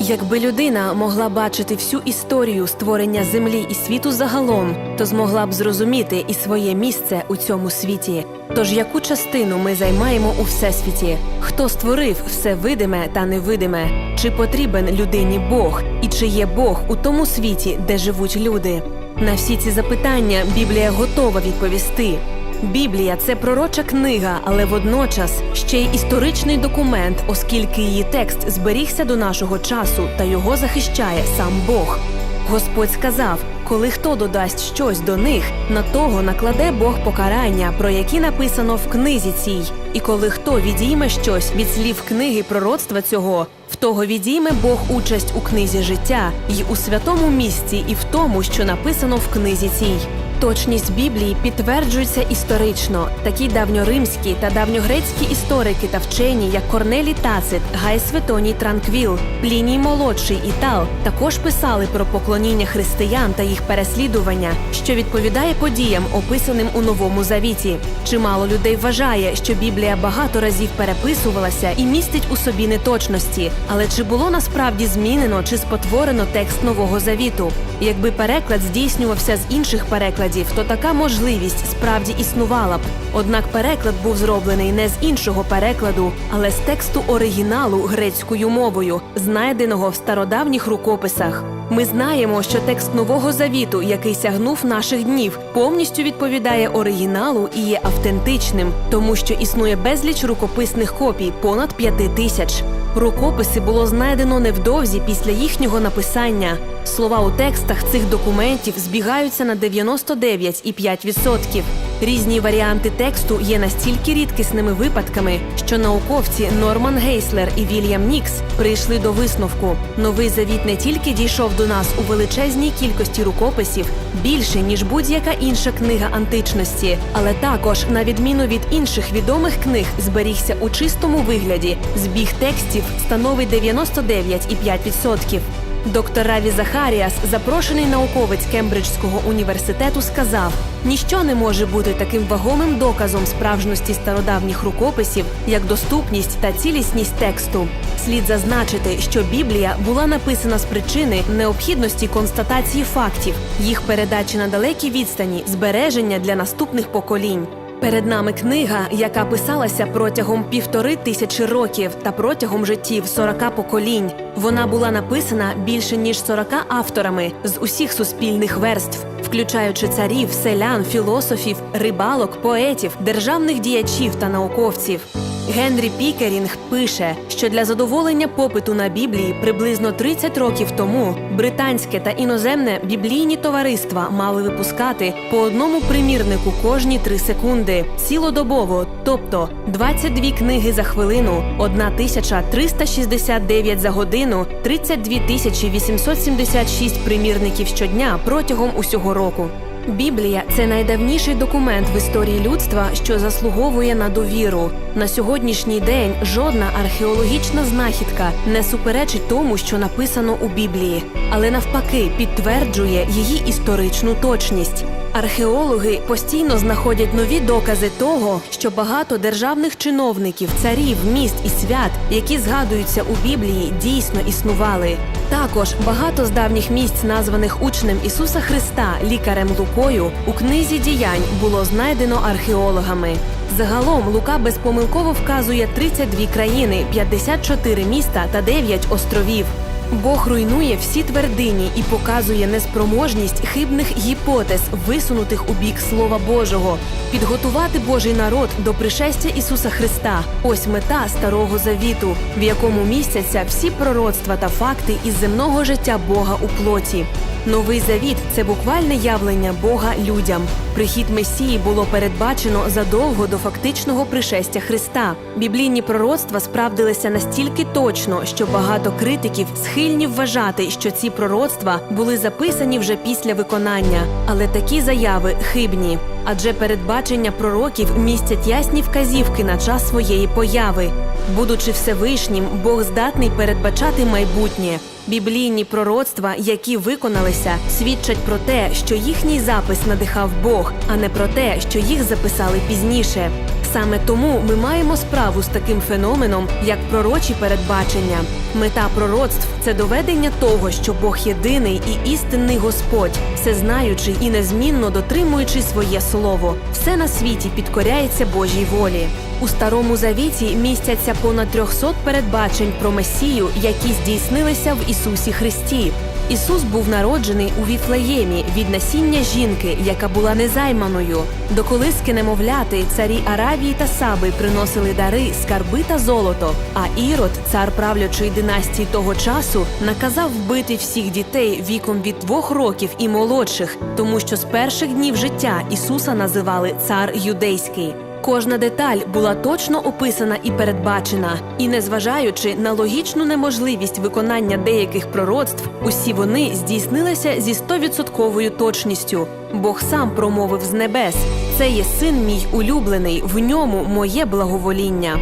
Якби людина могла бачити всю історію створення землі і світу загалом, то змогла б зрозуміти і своє місце у цьому світі. Тож яку частину ми займаємо у всесвіті? Хто створив все видиме та невидиме? Чи потрібен людині Бог? І чи є Бог у тому світі, де живуть люди? На всі ці запитання Біблія готова відповісти. Біблія це пророча книга, але водночас ще й історичний документ, оскільки її текст зберігся до нашого часу та його захищає сам Бог. Господь сказав: коли хто додасть щось до них, на того накладе Бог покарання, про які написано в книзі цій. І коли хто відійме щось від слів книги пророцтва цього, в того відійме Бог участь у книзі життя й у святому місці, і в тому, що написано в книзі цій. Точність Біблії підтверджується історично. Такі давньоримські та давньогрецькі історики та вчені, як Корнелій Тацит, Гай Светоній Транквіл, Пліній Молодший і Тал, також писали про поклоніння християн та їх переслідування, що відповідає подіям, описаним у Новому Завіті. Чимало людей вважає, що Біблія багато разів переписувалася і містить у собі неточності. Але чи було насправді змінено чи спотворено текст Нового Завіту? Якби переклад здійснювався з інших перекладів, то така можливість справді існувала б. Однак переклад був зроблений не з іншого перекладу, але з тексту оригіналу грецькою мовою, знайденого в стародавніх рукописах. Ми знаємо, що текст Нового Завіту, який сягнув наших днів, повністю відповідає оригіналу і є автентичним, тому що існує безліч рукописних копій, понад п'яти тисяч. Рукописи було знайдено невдовзі після їхнього написання. Слова у текстах цих документів збігаються на 99,5%. Різні варіанти тексту є настільки рідкісними випадками, що науковці Норман Гейслер і Вільям Нікс прийшли до висновку. Новий завіт не тільки дійшов до нас у величезній кількості рукописів, більше ніж будь-яка інша книга античності, але також, на відміну від інших відомих книг, зберігся у чистому вигляді. Збіг текстів становить 99,5%. Доктор Раві Захаріас, запрошений науковець Кембриджського університету, сказав: ніщо не може бути таким вагомим доказом справжності стародавніх рукописів, як доступність та цілісність тексту. Слід зазначити, що Біблія була написана з причини необхідності констатації фактів, їх передачі на далекій відстані, збереження для наступних поколінь. Перед нами книга, яка писалася протягом півтори тисячі років та протягом життів 40 поколінь. Вона була написана більше ніж 40 авторами з усіх суспільних верств, включаючи царів, селян, філософів, рибалок, поетів, державних діячів та науковців. Генрі Пікерінг пише, що для задоволення попиту на Біблії приблизно 30 років тому британське та іноземне біблійні товариства мали випускати по одному примірнику кожні 3 секунди цілодобово, тобто 22 книги за хвилину, 1369 за годину, 32 тисячі 876 примірників щодня протягом усього року. Біблія це найдавніший документ в історії людства, що заслуговує на довіру. На сьогоднішній день жодна археологічна знахідка не суперечить тому, що написано у Біблії, але навпаки підтверджує її історичну точність. Археологи постійно знаходять нові докази того, що багато державних чиновників, царів, міст і свят, які згадуються у Біблії, дійсно існували. Також багато з давніх місць, названих учнем Ісуса Христа, лікарем Лукою, у книзі діянь було знайдено археологами. Загалом Лука безпомилково вказує 32 країни, 54 міста та 9 островів. Бог руйнує всі твердині і показує неспроможність хибних гіпотез, висунутих у бік Слова Божого, підготувати Божий народ до пришестя Ісуса Христа. Ось мета старого завіту, в якому містяться всі пророцтва та факти із земного життя Бога у плоті. Новий завіт це буквальне явлення Бога людям. Прихід Месії було передбачено задовго до фактичного пришестя Христа. Біблійні пророцтва справдилися настільки точно, що багато критиків схильні вважати, що ці пророцтва були записані вже після виконання, але такі заяви хибні. Адже передбачення пророків містять ясні вказівки на час своєї появи. Будучи Всевишнім, Бог здатний передбачати майбутнє. Біблійні пророцтва, які виконалися, свідчать про те, що їхній запис надихав Бог, а не про те, що їх записали пізніше. Саме тому ми маємо справу з таким феноменом, як пророчі передбачення. Мета пророцтв це доведення того, що Бог єдиний і істинний Господь, всезнаючий і незмінно дотримуючи своє слово. Все на світі підкоряється Божій волі. У старому завіті містяться понад 300 передбачень про Месію, які здійснилися в Ісусі Христі. Ісус був народжений у Віфлеємі від насіння жінки, яка була незайманою. До колиски немовляти царі Аравії та Саби приносили дари, скарби та золото. А Ірод, цар правлячої династії того часу, наказав вбити всіх дітей віком від двох років і молодших, тому що з перших днів життя Ісуса називали цар юдейський. Кожна деталь була точно описана і передбачена, і незважаючи на логічну неможливість виконання деяких пророцтв, усі вони здійснилися зі стовідсотковою точністю. Бог сам промовив з небес: це є син мій улюблений, в ньому моє благовоління.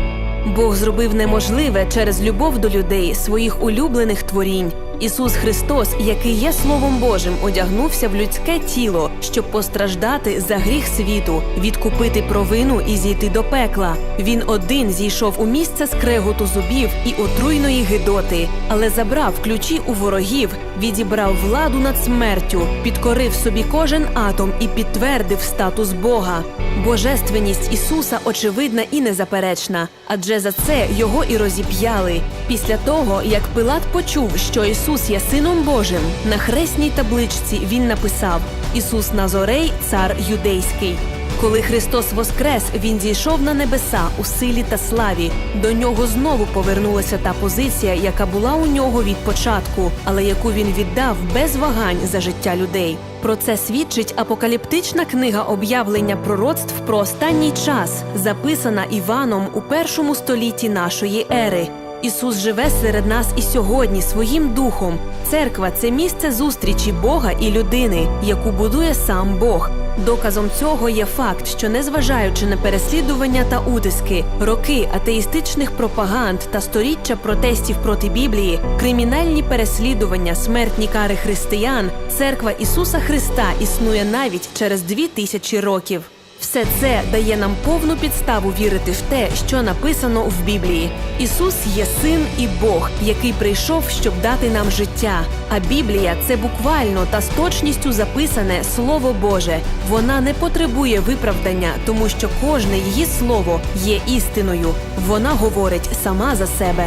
Бог зробив неможливе через любов до людей своїх улюблених творінь. Ісус Христос, який є Словом Божим, одягнувся в людське тіло, щоб постраждати за гріх світу, відкупити провину і зійти до пекла. Він один зійшов у місце скреготу зубів і отруйної гидоти, але забрав ключі у ворогів, відібрав владу над смертю, підкорив собі кожен атом і підтвердив статус Бога. Божественність Ісуса очевидна і незаперечна, адже за це його і розіп'яли. Після того, як Пилат почув, що Ісус є сином Божим, на хресній табличці він написав: Ісус Назорей, цар юдейський. Коли Христос воскрес, він зійшов на небеса у силі та славі. До нього знову повернулася та позиція, яка була у нього від початку, але яку він віддав без вагань за життя людей. Про це свідчить апокаліптична книга об'явлення пророцтв про останній час, записана Іваном у першому столітті нашої ери. Ісус живе серед нас і сьогодні своїм духом. Церква це місце зустрічі Бога і людини, яку будує сам Бог. Доказом цього є факт, що незважаючи на переслідування та утиски, роки атеїстичних пропаганд та сторіччя протестів проти Біблії, кримінальні переслідування, смертні кари християн, церква Ісуса Христа існує навіть через дві тисячі років. Все це дає нам повну підставу вірити в те, що написано в Біблії. Ісус є син і Бог, який прийшов, щоб дати нам життя. А Біблія це буквально та з точністю записане Слово Боже. Вона не потребує виправдання, тому що кожне її слово є істиною. Вона говорить сама за себе.